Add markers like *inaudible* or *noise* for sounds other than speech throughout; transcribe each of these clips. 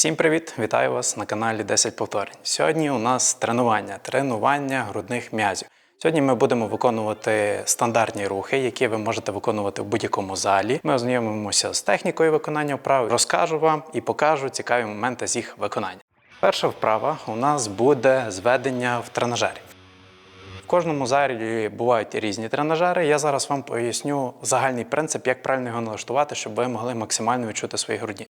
Всім привіт! Вітаю вас на каналі 10 повторень. Сьогодні у нас тренування, тренування грудних м'язів. Сьогодні ми будемо виконувати стандартні рухи, які ви можете виконувати в будь-якому залі. Ми ознайомимося з технікою виконання вправ, розкажу вам і покажу цікаві моменти з їх виконання. Перша вправа у нас буде зведення в тренажері. В кожному залі бувають різні тренажери. Я зараз вам поясню загальний принцип, як правильно його налаштувати, щоб ви могли максимально відчути свої грудні.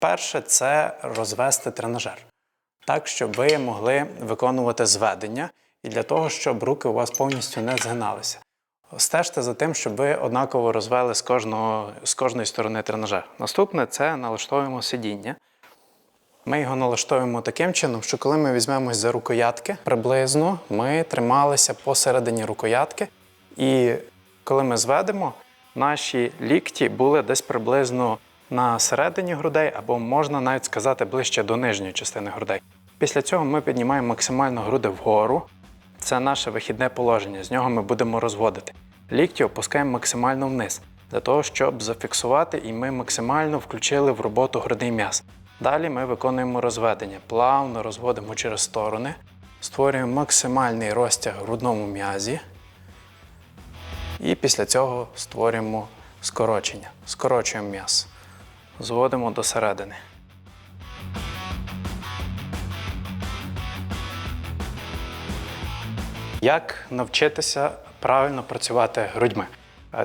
Перше це розвести тренажер, так, щоб ви могли виконувати зведення і для того, щоб руки у вас повністю не згиналися. Стежте за тим, щоб ви однаково розвели з, кожного, з кожної сторони тренажер. Наступне це налаштовуємо сидіння. Ми його налаштовуємо таким чином, що коли ми візьмемось за рукоятки, приблизно ми трималися посередині рукоятки, і коли ми зведемо, наші лікті були десь приблизно на середині грудей, або можна навіть сказати ближче до нижньої частини грудей. Після цього ми піднімаємо максимально груди вгору. Це наше вихідне положення, з нього ми будемо розводити. Лікті опускаємо максимально вниз, для того, щоб зафіксувати і ми максимально включили в роботу грудний м'яз. Далі ми виконуємо розведення. Плавно розводимо через сторони, створюємо максимальний розтяг в грудному м'язі. І після цього створюємо скорочення. Скорочуємо м'яз. Зводимо до середини. Як навчитися правильно працювати грудьми?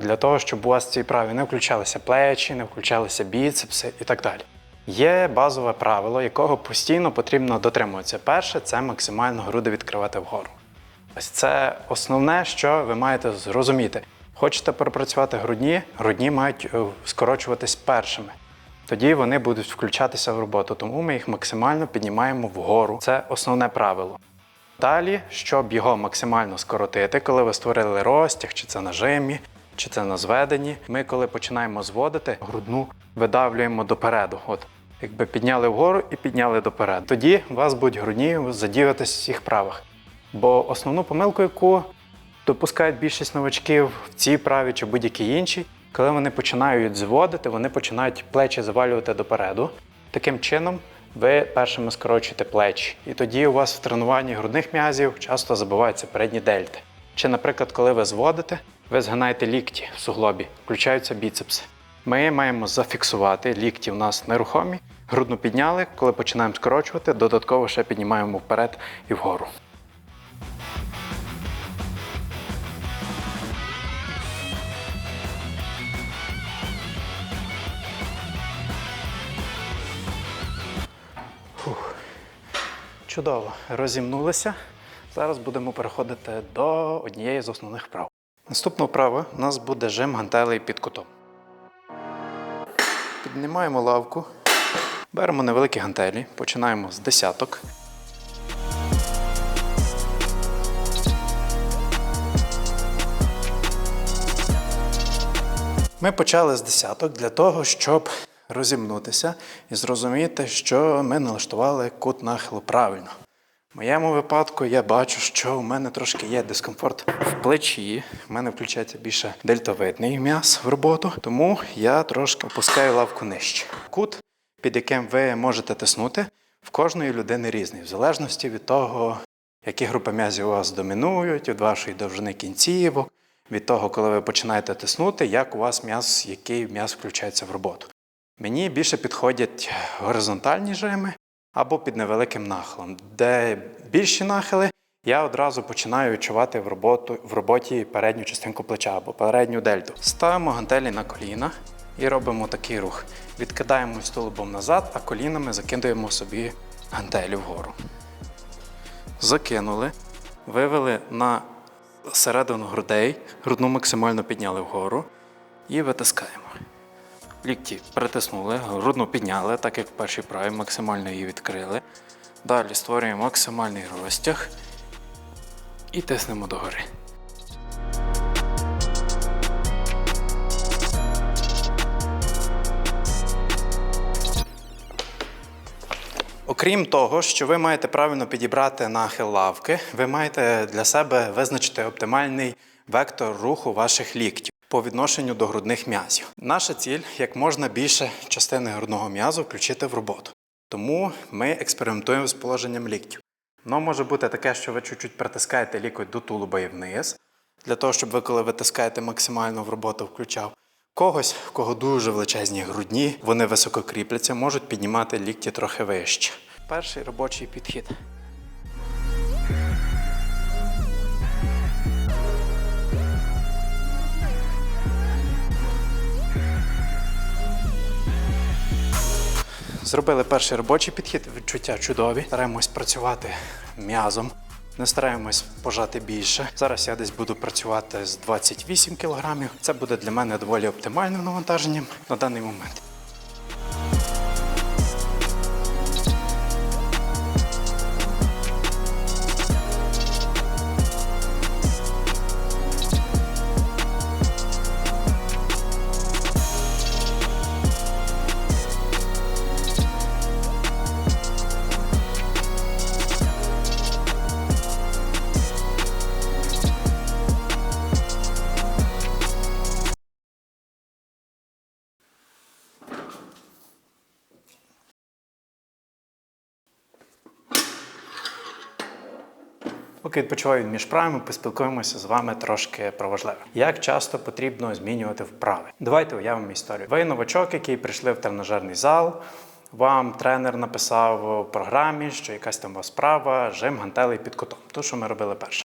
Для того, щоб у вас в цій праві не включалися плечі, не включалися біцепси і так далі. Є базове правило, якого постійно потрібно дотримуватися. Перше це максимально груди відкривати вгору. Ось це основне, що ви маєте зрозуміти. Хочете пропрацювати грудні, грудні мають е, скорочуватись першими. Тоді вони будуть включатися в роботу, тому ми їх максимально піднімаємо вгору. Це основне правило. Далі, щоб його максимально скоротити, коли ви створили розтяг, чи це на жимі, чи це на зведенні, ми коли починаємо зводити, грудну видавлюємо допереду. От, якби підняли вгору і підняли допереду. Тоді у вас будуть грудні задіюватися в всіх правах. Бо основну помилку, яку допускають більшість новачків в цій праві чи будь-якій іншій, коли вони починають зводити, вони починають плечі завалювати допереду. Таким чином, ви першими скорочуєте плечі. І тоді у вас в тренуванні грудних м'язів часто забуваються передні дельти. Чи, наприклад, коли ви зводите, ви згинаєте лікті в суглобі, включаються біцепси. Ми маємо зафіксувати лікті у нас нерухомі, грудну підняли, коли починаємо скорочувати, додатково ще піднімаємо вперед і вгору. Чудово, розімнулися. Зараз будемо переходити до однієї з основних вправ. Наступна вправа у нас буде жим гантелей під кутом. Піднімаємо лавку, беремо невеликі гантелі, починаємо з десяток. Ми почали з десяток для того, щоб розімнутися і зрозуміти, що ми налаштували кут нахилу правильно. В моєму випадку я бачу, що у мене трошки є дискомфорт в плечі. У мене включається більше дельтовидний м'яз в роботу, тому я трошки опускаю лавку нижче. Кут, під яким ви можете тиснути, в кожної людини різний, в залежності від того, які групи м'язів у вас домінують, від вашої довжини кінцівок, від того, коли ви починаєте тиснути, як у вас м'яз, який м'яз включається в роботу. Мені більше підходять горизонтальні жими або під невеликим нахилом. Де більші нахили, я одразу починаю відчувати в, роботу, в роботі передню частинку плеча або передню дельту. Ставимо гантелі на коліна і робимо такий рух. Відкидаємо столбом назад, а колінами закидуємо собі гантелі вгору. Закинули, вивели на середину грудей, грудну максимально підняли вгору і витискаємо. Лікті притиснули, грудну підняли, так як в першій праві максимально її відкрили. Далі створюємо максимальний розтяг і тиснемо догори. Окрім того, що ви маєте правильно підібрати нахил лавки, ви маєте для себе визначити оптимальний вектор руху ваших ліктів по відношенню до грудних м'язів. Наша ціль як можна більше частини грудного м'язу включити в роботу. Тому ми експериментуємо з положенням ліктів. Воно може бути таке, що ви чуть-чуть притискаєте лікоть до тулуба і вниз, для того, щоб ви, коли витискаєте максимально в роботу, включав. Когось, в кого дуже величезні грудні, вони високо кріпляться, можуть піднімати лікті трохи вище. Перший робочий підхід. Зробили перший робочий підхід, відчуття чудові. Стараємось працювати м'язом. Не стараємось пожати більше. Зараз я десь буду працювати з 28 кг. Це буде для мене доволі оптимальним навантаженням на даний момент. Поки відпочиваю між правами, поспілкуємося з вами трошки про важливе. Як часто потрібно змінювати вправи? Давайте уявимо історію. Ви новачок, який прийшли в тренажерний зал. Вам тренер написав в програмі, що якась там у вас справа, жим гантелей під кутом. То, що ми робили перше.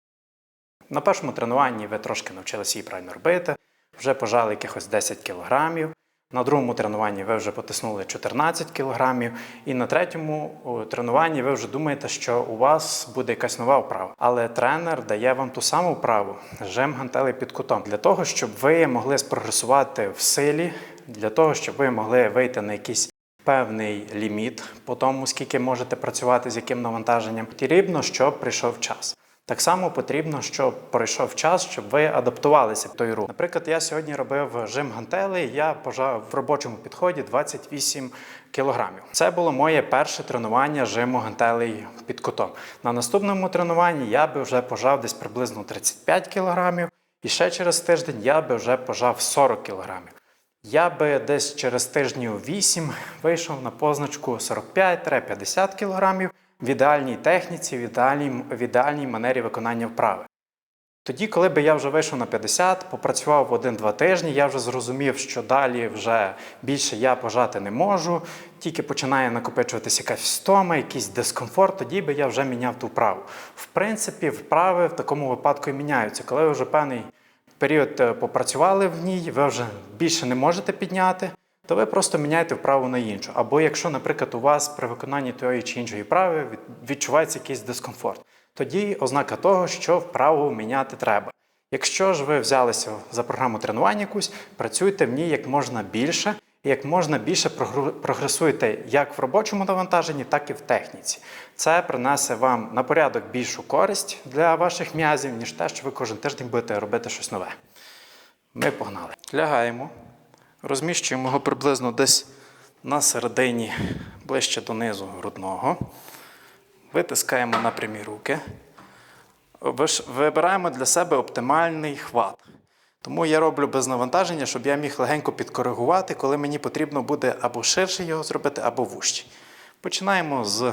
На першому тренуванні ви трошки навчилися її правильно робити, вже пожали якихось 10 кілограмів. На другому тренуванні ви вже потиснули 14 кілограмів, і на третьому тренуванні ви вже думаєте, що у вас буде якась нова вправа. Але тренер дає вам ту саму вправу жим гантелей під кутом для того, щоб ви могли спрогресувати в силі, для того, щоб ви могли вийти на якийсь певний ліміт по тому, скільки можете працювати, з яким навантаженням. Потрібно, щоб прийшов час. Так само потрібно, щоб пройшов час, щоб ви адаптувалися в той рух. Наприклад, я сьогодні робив жим гантелей, я пожав в робочому підході 28 кілограмів. Це було моє перше тренування жиму гантелей під кутом. На наступному тренуванні я би вже пожав десь приблизно 35 кілограмів, і ще через тиждень я би вже пожав 40 кілограмів. Я би десь через тижнів 8 вийшов на позначку 45-50 кг в ідеальній техніці, в ідеальній, в ідеальній манері виконання вправи. Тоді, коли би я вже вийшов на 50, попрацював один-два тижні, я вже зрозумів, що далі вже більше я пожати не можу, тільки починає накопичуватися якась встома, якийсь дискомфорт, тоді би я вже міняв ту вправу. В принципі, вправи в такому випадку і міняються. Коли ви вже певний період е, попрацювали в ній, ви вже більше не можете підняти, то ви просто міняєте вправу на іншу. Або якщо, наприклад, у вас при виконанні тої чи іншої вправи відчувається якийсь дискомфорт, тоді ознака того, що вправу міняти треба. Якщо ж ви взялися за програму тренування якусь, працюйте в ній як можна більше, і як можна більше прогресуйте як в робочому навантаженні, так і в техніці. Це принесе вам на порядок більшу користь для ваших м'язів, ніж те, що ви кожен тиждень будете робити щось нове. Ми погнали. Лягаємо, розміщуємо його приблизно десь на середині, ближче донизу грудного. Витискаємо на прямі руки. Вибираємо для себе оптимальний хват. Тому я роблю без навантаження, щоб я міг легенько підкоригувати, коли мені потрібно буде або ширше його зробити, або вужче. Починаємо з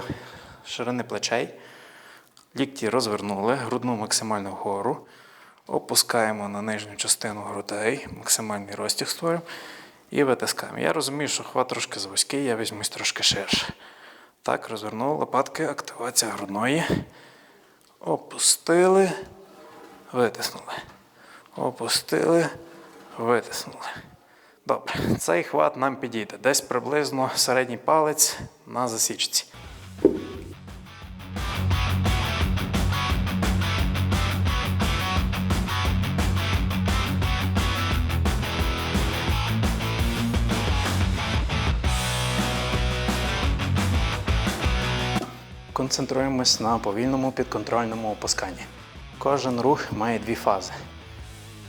ширини плечей. Лікті розвернули, грудну максимально вгору. Опускаємо на нижню частину грудей, максимальний розтяг створюємо і витискаємо. Я розумію, що хват трошки завузький, я візьмусь трошки ширше. Так, розвернули лопатки, активація грудної. Опустили, витиснули. Опустили, витиснули. Добре, цей хват нам підійде. Десь приблизно середній палець на засічці. Концентруємось на повільному підконтрольному опусканні. Кожен рух має дві фази: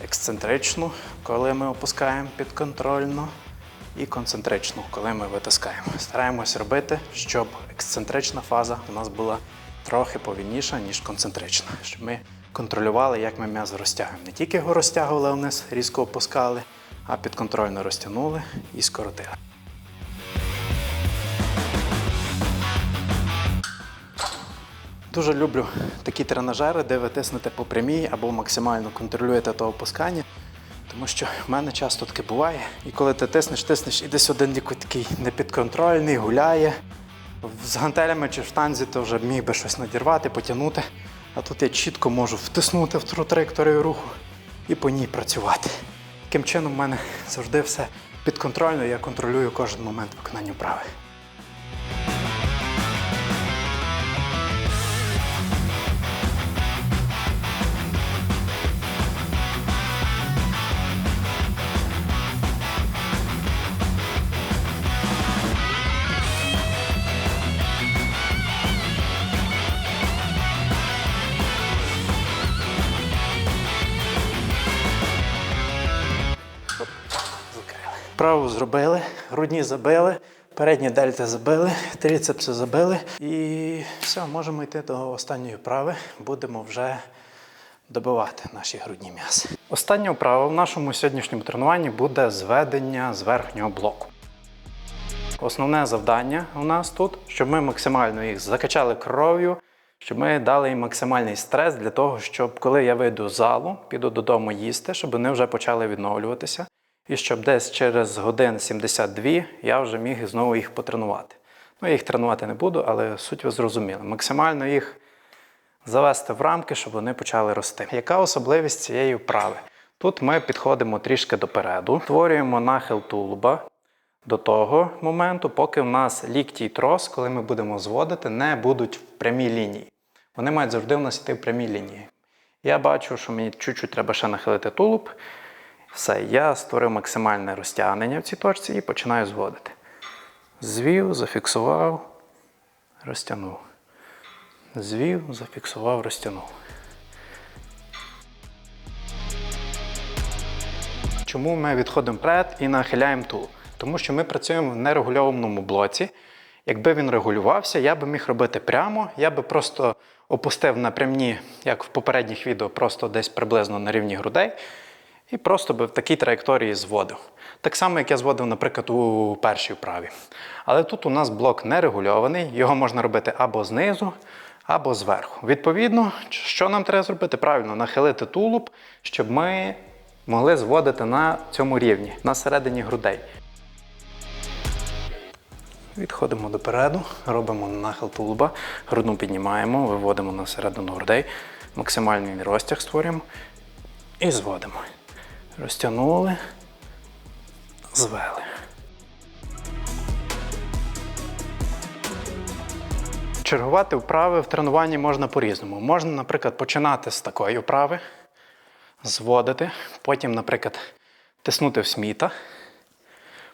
ексцентричну, коли ми опускаємо підконтрольно, і концентричну, коли ми витискаємо. Стараємось робити, щоб ексцентрична фаза у нас була трохи повільніша, ніж концентрична, щоб ми контролювали, як ми м'яз розтягуємо. Не тільки його розтягували вниз, різко опускали, а підконтрольно розтягнули і скоротили. Дуже люблю такі тренажери, де ви тиснете по прямій або максимально контролюєте то опускання. Тому що в мене часто таке буває. І коли ти тиснеш, тиснеш, і десь один лікоть такий непідконтрольний, гуляє. З гантелями чи в штанзі то вже міг би щось надірвати, потягнути. А тут я чітко можу втиснути в ту траєкторію руху і по ній працювати. Таким чином, в мене завжди все підконтрольно, я контролюю кожен момент виконання вправи. Праву зробили, грудні забили, передні дельти забили, тріцепси забили. І все, можемо йти до останньої вправи. Будемо вже добивати наші грудні м'яси. Остання вправа в нашому сьогоднішньому тренуванні буде зведення з верхнього блоку. Основне завдання у нас тут, щоб ми максимально їх закачали кров'ю, щоб ми дали їм максимальний стрес для того, щоб коли я вийду з залу, піду додому їсти, щоб вони вже почали відновлюватися. І щоб десь через годин 72 я вже міг знову їх потренувати. Ну, я їх тренувати не буду, але суть ви зрозуміли. Максимально їх завести в рамки, щоб вони почали рости. Яка особливість цієї вправи? Тут ми підходимо трішки допереду, створюємо нахил тулуба до того моменту, поки в нас лікті і трос, коли ми будемо зводити, не будуть в прямій лінії. Вони мають завжди в нас йти в прямій лінії. Я бачу, що мені чуть-чуть треба ще нахилити тулуб. Все, я створив максимальне розтягнення в цій точці і починаю зводити. Звів, зафіксував, розтягнув. Звів, зафіксував, розтягнув. Чому ми відходимо вперед і нахиляємо тулуб? Тому що ми працюємо в нерегульованому блоці. Якби він регулювався, я би міг робити прямо, я би просто опустив на прямні, як в попередніх відео, просто десь приблизно на рівні грудей, і просто би в такій траєкторії зводив. Так само, як я зводив, наприклад, у першій вправі. Але тут у нас блок не регульований, його можна робити або знизу, або зверху. Відповідно, що нам треба зробити? Правильно, нахилити тулуб, щоб ми могли зводити на цьому рівні, на середині грудей. Відходимо допереду, робимо нахил тулуба, грудну піднімаємо, виводимо на середину грудей, максимальний розтяг створюємо і зводимо. Розтягнули, звели. Чергувати вправи в тренуванні можна по-різному. Можна, наприклад, починати з такої вправи, зводити, потім, наприклад, тиснути в сміта,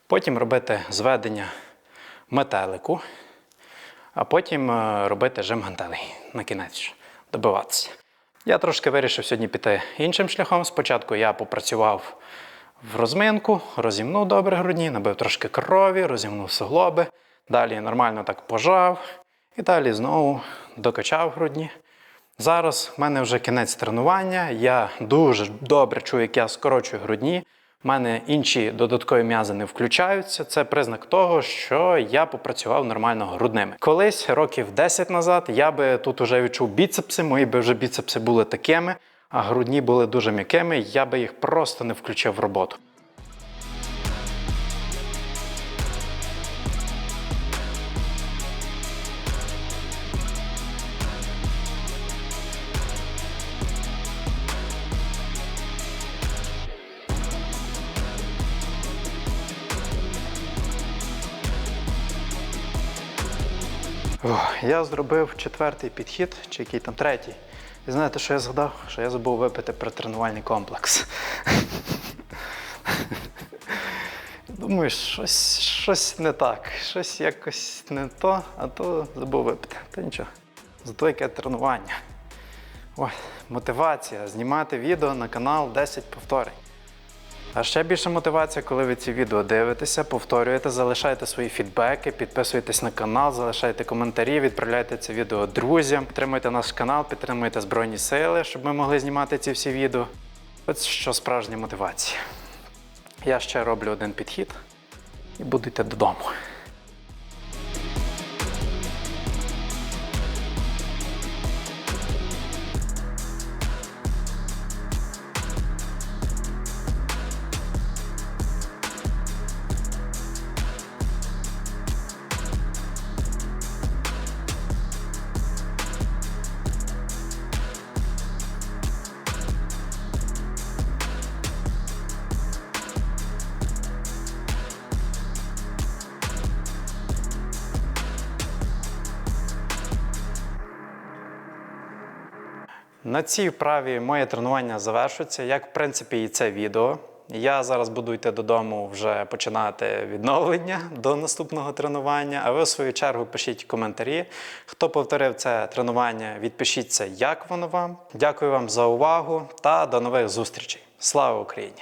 потім робити зведення метелику, а потім е, робити жим гантелей на кінець, добиватися. Я трошки вирішив сьогодні піти іншим шляхом. Спочатку я попрацював в розминку, розімнув добре грудні, набив трошки крові, розімнув суглоби. Далі нормально так пожав. І далі знову докачав грудні. Зараз в мене вже кінець тренування. Я дуже добре чую, як я скорочую грудні. У мене інші додаткові м'язи не включаються. Це признак того, що я попрацював нормально грудними. Колись, років 10 назад, я би тут вже відчув біцепси, мої би вже біцепси були такими, а грудні були дуже м'якими. Я би їх просто не включив в роботу. Я зробив четвертий підхід, чи який там третій. І знаєте, що я згадав? Що я забув випити про тренувальний комплекс. *laughs* Думаю, щось, щось не так, щось якось не то, а то забув випити. Та нічого. Зато яке тренування. Ой, мотивація знімати відео на канал 10 повторень. А ще більше мотивація, коли ви ці відео дивитеся, повторюєте, залишайте свої фідбеки, підписуйтесь на канал, залишайте коментарі, відправляйте це відео друзям, підтримуйте наш канал, підтримуйте Збройні Сили, щоб ми могли знімати ці всі відео. Ось що справжня мотивація. Я ще роблю один підхід і будуйте додому. На цій вправі моє тренування завершується, як в принципі і це відео. Я зараз буду йти додому вже починати відновлення до наступного тренування. А ви, в свою чергу, пишіть коментарі. Хто повторив це тренування, відпишіться, як воно вам. Дякую вам за увагу та до нових зустрічей. Слава Україні!